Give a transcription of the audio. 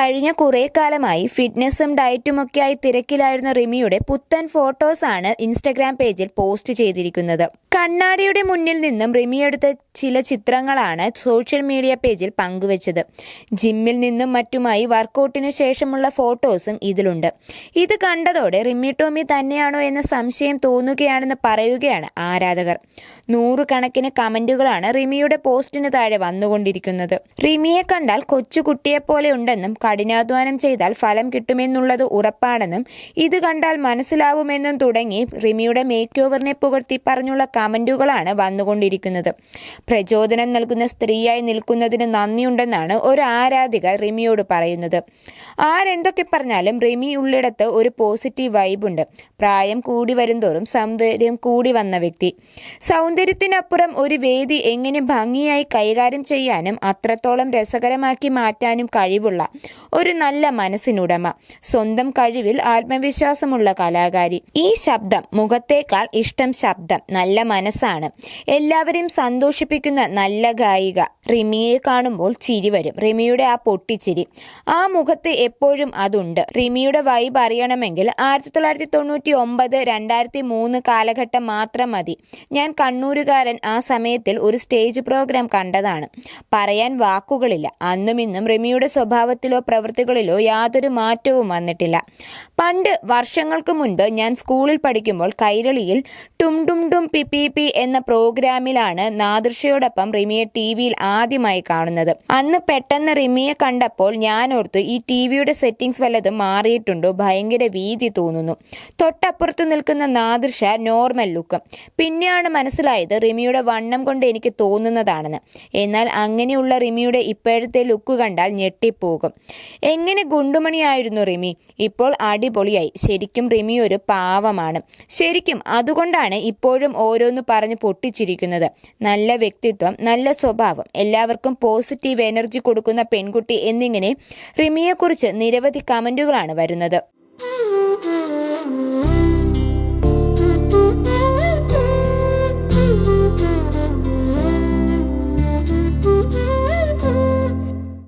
കഴിഞ്ഞ കുറേ കാലമായി ഫിറ്റ്നസും ഡയറ്റുമൊക്കെയായി തിരക്കിലായിരുന്ന റിമിയുടെ പുത്തൻ ഫോട്ടോസാണ് ഇൻസ്റ്റഗ്രാം പേജിൽ പോസ്റ്റ് ചെയ്തിരിക്കുന്നത്. കണ്ണാടിയുടെ മുന്നിൽ നിന്നും റിമി എടുത്ത ചില ചിത്രങ്ങളാണ് സോഷ്യൽ മീഡിയ പേജിൽ പങ്കുവച്ചത്. ജിമ്മിൽ നിന്നും മറ്റുമായി വർക്കൗട്ടിനു ശേഷമുള്ള ഫോട്ടോസും ഇതിലുണ്ട്. ഇത് കണ്ടതോടെ റിമി ടോമി തന്നെയാണോ എന്ന സംശയം തോന്നുകയാണെന്ന് പറയുകയാണ് ആരാധകർ. നൂറുകണക്കിന് കമന്റുകളാണ് റിമിയുടെ പോസ്റ്റിന് താഴെ വന്നുകൊണ്ടിരിക്കുന്നത്. റിമിയെ കണ്ടാൽ കൊച്ചുകുട്ടിയെപ്പോലെ ഉണ്ടെന്നും കഠിനാധ്വാനം ചെയ്താൽ ഫലം കിട്ടുമെന്നുള്ളത് ഉറപ്പാണെന്നും ഇത് കണ്ടാൽ മനസ്സിലാവുമെന്നും തുടങ്ങി റിമിയുടെ മേക്ക് ഓവറിനെ പുകഴ്ത്തി പറഞ്ഞുള്ള കമന്റുകളാണ് വന്നുകൊണ്ടിരിക്കുന്നത്. പ്രചോദനം നൽകുന്ന സ്ത്രീയായി നിൽക്കുന്നതിന് നന്ദിയുണ്ടെന്നാണ് ഒരു ആരാധിക റിമിയോട് പറയുന്നത്. ആരെന്തൊക്കെ പറഞ്ഞാലും റിമി ഉള്ളിടത്ത് ഒരു പോസിറ്റീവ് വൈബുണ്ട് പ്രായം കൂടി വരുന്തോറും സൗന്ദര്യം കൂടി വന്ന വ്യക്തി. സൗന്ദര്യത്തിനപ്പുറം ഒരു വേദി എങ്ങനെ ഭംഗിയായി കൈകാര്യം ചെയ്യാനും അത്രത്തോളം രസകരമാക്കി മാറ്റാനും കഴിവുള്ള ഒരു നല്ല മനസ്സിനുടമ സ്വന്തം കഴിവിൽ ആത്മവിശ്വാസമുള്ള കലാകാരി. ഈ ശബ്ദം മുഖത്തേക്കാൾ ഇഷ്ടം ശബ്ദം നല്ല മനസ്സാണ്. എല്ലാവരെയും സന്തോഷിപ്പിക്കുന്ന നല്ല ഗായിക റിമിയെ കാണുമ്പോൾ ചിരി വരും. റിമിയുടെ ആ പൊട്ടിച്ചിരി ആ മുഖത്ത് എപ്പോഴും അതുണ്ട്. റിമിയുടെ വൈബ് അറിയണമെങ്കിൽ ആയിരത്തി തൊള്ളായിരത്തി തൊണ്ണൂറ്റി ഒമ്പത് രണ്ടായിരത്തി മൂന്ന് കാലഘട്ടം മാത്രം മതി. ഞാൻ കണ്ണൂരുകാരൻ ആ സമയത്തിൽ ഒരു സ്റ്റേജ് പ്രോഗ്രാം കണ്ടതാണ്. പറയാൻ വാക്കുകളില്ല. അന്നും ഇന്നും റിമിയുടെ സ്വഭാവത്തിലോ പ്രവൃത്തികളിലോ യാതൊരു മാറ്റവും വന്നിട്ടില്ല. പണ്ട് വർഷങ്ങൾക്ക് മുൻപ് ഞാൻ സ്കൂളിൽ പഠിക്കുമ്പോൾ കൈരളിയിൽ ടും ടും ടും പി പി പി എന്ന പ്രോഗ്രാമിലാണ് നാദൃഷയോടൊപ്പം റിമിയെ ടി വിയിൽ ആദ്യമായി കാണുന്നത്. അന്ന് പെട്ടെന്ന് റിമിയെ കണ്ടപ്പോൾ ഞാൻ ഓർത്തു ഈ ടി വിയുടെ സെറ്റിംഗ്സ് വല്ലതും മാറിയിട്ടുണ്ടോ? ഭയങ്കര വീതി തോന്നുന്നു. തൊട്ടപ്പുറത്ത് നിൽക്കുന്ന നാദൃഷ നോർമൽ ലുക്ക്. പിന്നെയാണ് മനസ്സിലായത് റിമിയുടെ വണ്ണം കൊണ്ട് എനിക്ക് തോന്നുന്നതാണെന്ന്. എന്നാൽ അങ്ങനെയുള്ള റിമിയുടെ ഇപ്പോഴത്തെ ലുക്ക് കണ്ടാൽ ഞെട്ടിപ്പോകും. എങ്ങനെ ഗുണ്ടുമണിയായിരുന്നു റിമി? ഇപ്പോൾ അടിപൊളിയായി. ശരിക്കും റിമി ഒരു പാവമാണ്. ശരിക്കും അതുകൊണ്ടാണ് ഇപ്പോഴും ഓരോന്ന് പറഞ്ഞ് പൊട്ടിച്ചിരിക്കുന്നത്. നല്ല വ്യക്തിത്വം നല്ല സ്വഭാവം എല്ലാവർക്കും പോസിറ്റീവ് എനർജി കൊടുക്കുന്ന പെൺകുട്ടി എന്നിങ്ങനെ റിമിയെക്കുറിച്ച് നിരവധി കമന്റുകളാണ് വരുന്നത്.